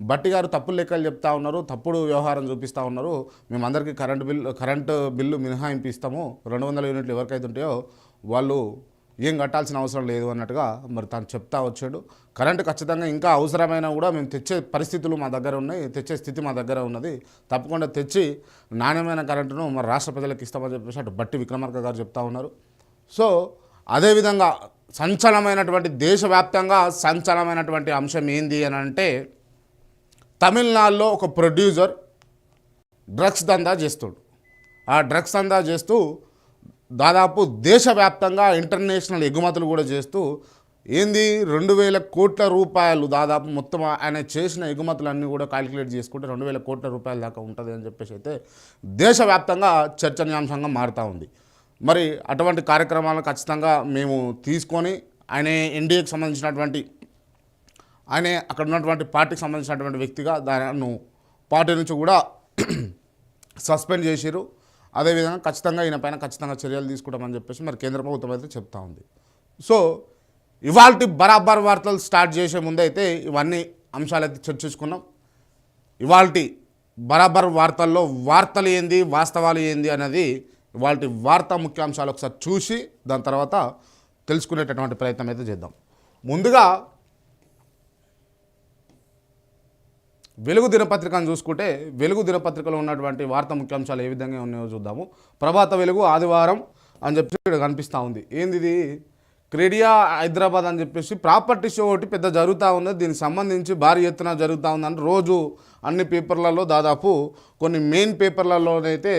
బట్టి గారు తప్పుడు లెక్కలు చెప్తా ఉన్నారు తప్పుడు వ్యవహారం చూపిస్తూ ఉన్నారు. మేమందరికీ కరెంటు బిల్లు కరెంటు బిల్లు మినహాయింపు ఇస్తాము. రెండు వందల యూనిట్లు ఎవరికైతే ఉంటాయో వాళ్ళు ఏం కట్టాల్సిన అవసరం లేదు అన్నట్టుగా మరి తను చెప్తా వచ్చాడు. కరెంటు ఖచ్చితంగా ఇంకా అవసరమైన కూడా మేము తెచ్చే పరిస్థితులు మా దగ్గర ఉన్నాయి తెచ్చే స్థితి మా దగ్గర ఉన్నది. తప్పకుండా తెచ్చి నాణ్యమైన కరెంటును మరి రాష్ట్ర ప్రజలకు ఇస్తామని చెప్పేసి అటు బట్టి విక్రమార్క గారు చెప్తా ఉన్నారు. సో అదేవిధంగా సంచలనమైనటువంటి దేశవ్యాప్తంగా సంచలనమైనటువంటి అంశం ఏంది అని అంటే తమిళనాడులో ఒక ప్రొడ్యూసర్ డ్రగ్స్ దందా చేస్తాడు. ఆ డ్రగ్స్ దందా చేస్తూ దాదాపు దేశవ్యాప్తంగా ఇంటర్నేషనల్ ఎగుమతులు కూడా చేస్తూ ఏంది రెండు వేల కోట్ల రూపాయలు దాదాపు మొత్తం ఆయన చేసిన ఎగుమతులన్నీ కూడా క్యాలిక్యులేట్ చేసుకుంటే రెండు వేల కోట్ల రూపాయల దాకా ఉంటుంది అని చెప్పేసి అయితే దేశవ్యాప్తంగా చర్చనీయాంశంగా మారుతూ ఉంది. మరి అటువంటి కార్యక్రమాలను ఖచ్చితంగా మేము తీసుకొని ఆయన ఎన్డీఏకి సంబంధించినటువంటి ఆయన అక్కడ ఉన్నటువంటి పార్టీకి సంబంధించినటువంటి వ్యక్తిగా దాన్ని పార్టీ నుంచి కూడా సస్పెండ్ చేసిరు అదేవిధంగా ఖచ్చితంగా ఈయన పైన ఖచ్చితంగా చర్యలు తీసుకుంటామని చెప్పేసి మరి కేంద్ర ప్రభుత్వం అయితే చెప్తా ఉంది. సో ఇవాళ బరాబర్ వార్తలు స్టార్ట్ చేసే ముందు అయితే ఇవన్నీ అంశాలు అయితే చర్చించుకున్నాం ఇవాళ బరాబర్ వార్తల్లో వార్తలు ఏంది వాస్తవాలు ఏంది అనేది ఇవాళ వార్తా ముఖ్యాంశాలు ఒకసారి చూసి దాని తర్వాత తెలుసుకునేటటువంటి ప్రయత్నం అయితే చేద్దాం. ముందుగా వెలుగు దినపత్రికను చూసుకుంటే వెలుగు దినపత్రికలో ఉన్నటువంటి వార్త ముఖ్యాంశాలు ఏ విధంగా ఉన్నాయో చూద్దాము. ప్రభాత వెలుగు ఆదివారం అని చెప్పి ఇక్కడ కనిపిస్తూ ఉంది. ఏంది ఇది క్రీడియా హైదరాబాద్ అని చెప్పేసి ప్రాపర్టీ షో ఒకటి పెద్ద జరుగుతూ ఉంది దీనికి సంబంధించి భారీ ఎత్తున జరుగుతూ ఉందని రోజు అన్ని పేపర్లలో దాదాపు కొన్ని మెయిన్ పేపర్లలోనైతే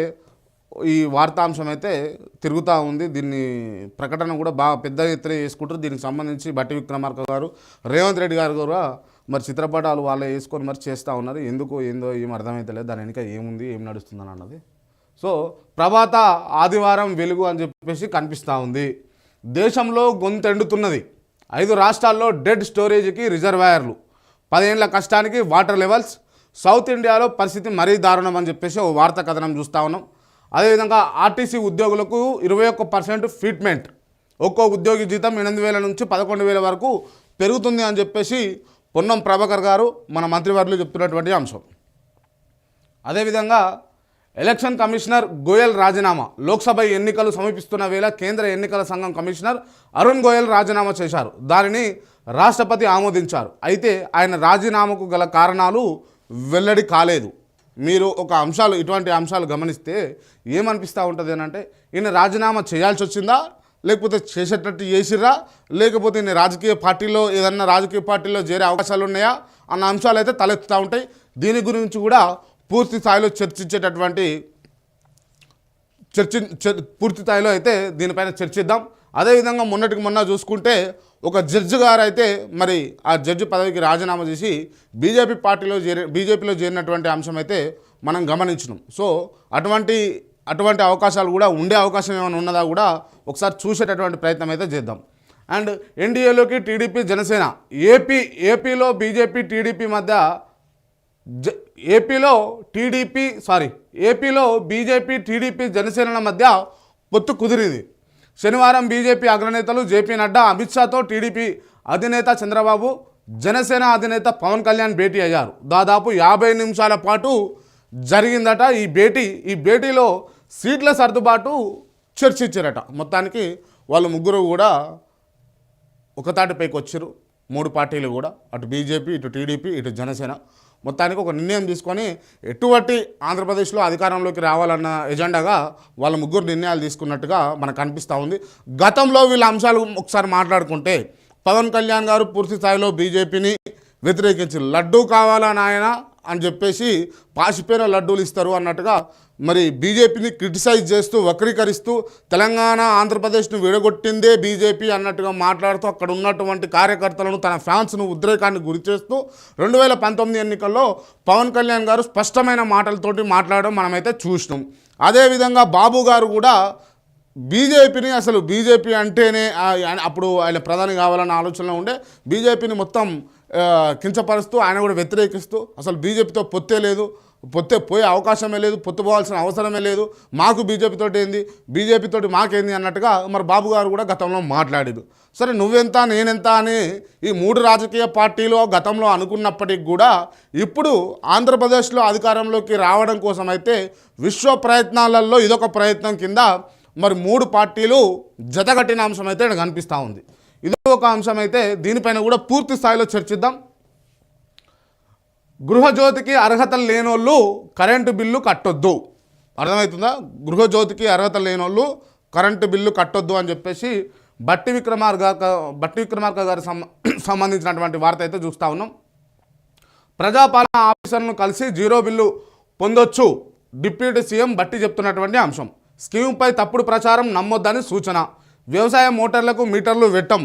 ఈ వార్తాంశం అయితే తిరుగుతూ ఉంది. దీన్ని ప్రకటన కూడా బాగా పెద్ద ఎత్తున చేసుకుంటారు. దీనికి సంబంధించి బట్టి విక్రమార్క గారు రేవంత్ రెడ్డి గారు కూడా మరి చిత్రపటాలు వాళ్ళే వేసుకొని మరి చేస్తూ ఉన్నారు ఎందుకు ఏందో ఏం అర్థమైతలేదు. దాని వెనుక ఏముంది ఏం నడుస్తుందని అన్నది. సో ప్రభాత ఆదివారం వెలుగు అని చెప్పేసి కనిపిస్తూ ఉంది. దేశంలో గొంతెండుతున్నది. ఐదు రాష్ట్రాల్లో డెడ్ స్టోరేజ్కి రిజర్వాయర్లు. పదిహేనుల కష్టానికి వాటర్ లెవెల్స్. సౌత్ ఇండియాలో పరిస్థితి మరీ దారుణం అని చెప్పేసి ఓ వార్తా కథనం చూస్తూ ఉన్నాం. అదేవిధంగా ఆర్టీసీ ఉద్యోగులకు ఇరవై ఒక్క పర్సెంట్ ఫిట్మెంట్. ఒక్కో ఉద్యోగి జీతం ఎనిమిది వేల నుంచి పదకొండు వేల వరకు పెరుగుతుంది అని చెప్పేసి పొన్నం ప్రభాకర్ గారు మన మంత్రివర్యులు చెప్తున్నటువంటి అంశం. అదేవిధంగా ఎలక్షన్ కమిషనర్ గోయల్ రాజీనామా లోక్సభ ఎన్నికలు సమీపిస్తున్న వేళ కేంద్ర ఎన్నికల సంఘం కమిషనర్ అరుణ్ గోయల్ రాజీనామా చేశారు. దానిని రాష్ట్రపతి ఆమోదించారు. అయితే ఆయన రాజీనామాకు గల కారణాలు వెల్లడి కాలేదు. మీరు ఒక అంశాలు ఇటువంటి అంశాలు గమనిస్తే ఏమనిపిస్తూ ఉంటుంది అంటే ఈయన రాజీనామా చేయాల్సి వచ్చిందా? లేకపోతే చేసేటట్టు చేసిర్రా? లేకపోతే నేను రాజకీయ పార్టీలో ఏదన్నా రాజకీయ పార్టీలో చేరే అవకాశాలు ఉన్నాయా అన్న అంశాలు అయితే తలెత్తుతూ ఉంటాయి. దీని గురించి కూడా పూర్తి స్థాయిలో చర్చించేటటువంటి చర్చి పూర్తి స్థాయిలో అయితే దీనిపైన చర్చిద్దాం. అదేవిధంగా మొన్నటికి మొన్న చూసుకుంటే ఒక జడ్జి గారు అయితే మరి ఆ జడ్జి పదవికి రాజీనామా చేసి బీజేపీ పార్టీలో చేరి బీజేపీలో చేరినటువంటి అంశం అయితే మనం గమనించినాం. సో అటువంటి అటువంటి అవకాశాలు కూడా ఉండే అవకాశం ఏమైనా ఉన్నదా కూడా ఒకసారి చూసేటటువంటి ప్రయత్నం అయితే చేద్దాం. అండ్ ఎన్డీఏలోకి టీడీపీ జనసేన ఏపీ ఏపీలో బీజేపీ టీడీపీ మధ్య జ ఏపీలో టీడీపీ సారీ ఏపీలో బీజేపీ టీడీపీ జనసేనల మధ్య పొత్తు కుదిరింది. శనివారం బీజేపీ అగ్రనేతలు జేపీ నడ్డా అమిత్ షాతో టీడీపీ అధినేత చంద్రబాబు జనసేన అధినేత పవన్ కళ్యాణ్ భేటీ అయ్యారు. దాదాపు యాభై నిమిషాల పాటు జరిగిందట ఈ భేటీ. ఈ భేటీలో సీట్ల సర్దుబాటు చర్చించారట మొత్తానికి వాళ్ళు ముగ్గురు కూడా ఒకతాటిపైకి వచ్చారు. మూడు పార్టీలు కూడా. అటు బీజేపీ ఇటు టీడీపీ ఇటు జనసేన. మొత్తానికి ఒక నిర్ణయం తీసుకొని ఎటువంటి ఆంధ్రప్రదేశ్లో అధికారంలోకి రావాలన్న ఎజెండాగా వాళ్ళ ముగ్గురు నిర్ణయాలు తీసుకున్నట్టుగా మనకు అనిపిస్తూ ఉంది. గతంలో వీళ్ళ అంశాలు ఒకసారి మాట్లాడుకుంటే పవన్ కళ్యాణ్ గారు పూర్తి స్థాయిలో బీజేపీని వ్యతిరేకించారు లడ్డూ కావాలా నాయన? అని చెప్పేసి పాసిపోయిన లడ్డూలు ఇస్తారు అన్నట్టుగా మరి బీజేపీని క్రిటిసైజ్ చేస్తూ వక్రీకరిస్తూ తెలంగాణ ఆంధ్రప్రదేశ్ను విడగొట్టిందే బీజేపీ అన్నట్టుగా మాట్లాడుతూ అక్కడ ఉన్నటువంటి కార్యకర్తలను తన ఫ్యాన్స్ను ఉద్రేకాన్ని గురి చేస్తూ రెండు వేల పంతొమ్మిది ఎన్నికల్లో పవన్ కళ్యాణ్ గారు స్పష్టమైన మాటలతోటి మాట్లాడడం మనమైతే చూసినాం. అదేవిధంగా బాబు గారు కూడా బీజేపీని అసలు బీజేపీ అంటేనే అప్పుడు ఆయన ప్రధాని కావాలన్న ఆలోచనలో ఉండే బీజేపీని మొత్తం కించపరుస్తూ ఆయన కూడా వ్యతిరేకిస్తూ అసలు బీజేపీతో పొత్తే లేదు పొత్తే పోయే అవకాశమే లేదు పొత్తు పోవాల్సిన అవసరమే లేదు మాకు బీజేపీతో ఏంది బీజేపీతోటి మాకేంది అన్నట్టుగా మరి బాబు గారు కూడా గతంలో మాట్లాడారు. సరే నువ్వెంత నేనెంత అని ఈ మూడు రాజకీయ పార్టీలు గతంలో అనుకున్నప్పటికి కూడా ఇప్పుడు ఆంధ్రప్రదేశ్లో అధికారంలోకి రావడం కోసం అయితే విశ్వ ప్రయత్నాలలో ఇదొక ప్రయత్నం కింద మరి మూడు పార్టీలు జతగట్టిన అంశం అయితే కనిపిస్తూ ఉంది. ఇది ఒక అంశం అయితే దీనిపైన కూడా పూర్తి స్థాయిలో చర్చిద్దాం. గృహజ్యోతికి అర్హతలు లేనోళ్ళు కరెంటు బిల్లు కట్టొద్దు. అర్థమవుతుందా? గృహజ్యోతికి అర్హత లేనోళ్ళు కరెంటు బిల్లు కట్టొద్దు అని చెప్పేసి బట్టి విక్రమార్క బట్టి విక్రమార్క గారు సంబంధించినటువంటి వార్త అయితే చూస్తూ ఉన్నాం. ప్రజాపాలన ఆఫీసర్ను కలిసి జీరో బిల్లు పొందొచ్చు. డిప్యూటీ సీఎం బట్టి చెప్తున్నటువంటి అంశం. స్కీమ్పై తప్పుడు ప్రచారం నమ్మొద్దని సూచన. వ్యవసాయ మోటార్లకు మీటర్లు పెట్టం.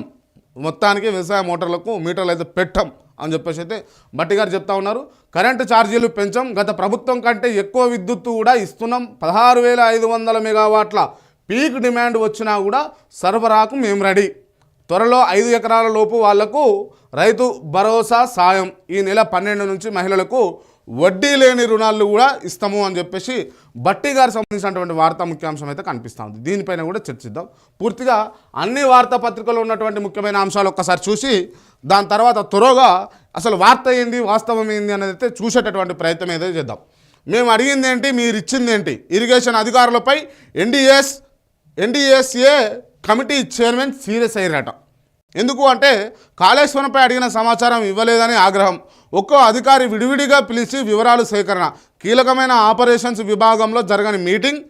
మొత్తానికి వ్యవసాయ మోటార్లకు మీటర్లు అయితే పెట్టం అని చెప్పేసి అయితే బట్టి గారు చెప్తా ఉన్నారు. కరెంటు ఛార్జీలు పెంచాం. గత ప్రభుత్వం కంటే ఎక్కువ విద్యుత్తు కూడా ఇస్తున్నాం. పదహారు వేల ఐదు వందల మెగావాట్ల పీక్ డిమాండ్ వచ్చినా కూడా సరఫరాకు మేము రెడీ. త్వరలో ఐదు ఎకరాల లోపు వాళ్ళకు రైతు భరోసా సాయం. ఈ నెల పన్నెండు నుంచి మహిళలకు వడ్డీ లేని రుణాలు కూడా ఇస్తాము అని చెప్పేసి బట్టి గారు సంబంధించినటువంటి వార్తా ముఖ్యాంశం అయితే కనిపిస్తూ ఉంది. దీనిపైన కూడా చర్చిద్దాం. పూర్తిగా అన్ని వార్తాపత్రికల్లో ఉన్నటువంటి ముఖ్యమైన అంశాలు ఒక్కసారి చూసి దాని తర్వాత త్వరగా అసలు వార్త ఏంది వాస్తవం ఏంది అనేది అయితే చూసేటటువంటి ప్రయత్నం ఏదో చేద్దాం. మేము అడిగింది ఏంటి మీరు ఇచ్చింది ఏంటి? ఇరిగేషన్ అధికారులపై NDS NDSA committee chairman serious అయ్యారట. ఎందుకు అంటే కాళేశ్వరంపై అడిగిన సమాచారం ఇవ్వలేదని ఆగ్రహం. ఒక్కో అధికారి విడివిడిగా పిలిచి వివరాలు సేకరణ. కీలకమైన ఆపరేషన్స్ విభాగంలో జరగని మీటింగ్.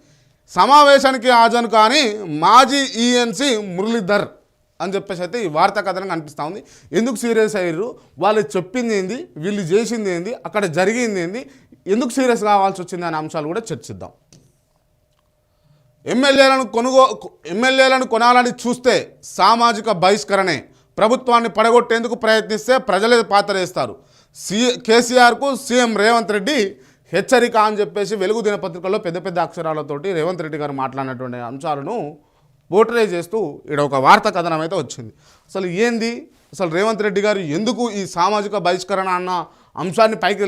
సమావేశానికి హాజరు కానీ మాజీ ఈఎన్సీ మురళీధర్ అని చెప్పేసి అయితే ఈ వార్తా కథనం కనిపిస్తూ ఉంది. ఎందుకు సీరియస్ అయ్యారు? వాళ్ళు చెప్పింది ఏంది? వీళ్ళు చేసింది ఏంది? అక్కడ జరిగింది ఏంది? ఎందుకు సీరియస్ కావాల్సి వచ్చింది అనే అంశాలు కూడా చర్చిద్దాం. ఎమ్మెల్యేలను కొనుగో ఎమ్మెల్యేలను కొనాలని చూస్తే సామాజిక బహిష్కరణే. ప్రభుత్వాన్ని పడగొట్టేందుకు ప్రయత్నిస్తే ప్రజలే పాతరేస్తారు సి కేసీఆర్కు సీఎం రేవంత్ రెడ్డి హెచ్చరిక అని చెప్పేసి వెలుగు దినపత్రికల్లో పెద్ద పెద్ద అక్షరాలతోటి రేవంత్ రెడ్డి గారు మాట్లాడినటువంటి అంశాలను పోర్ట్రే చేస్తూ ఇక్కడ ఒక వార్త కథనం అయితే వచ్చింది. అసలు ఏంది? అసలు రేవంత్ రెడ్డి గారు ఎందుకు ఈ సామాజిక బహిష్కరణ అన్న అంశాన్ని పైకి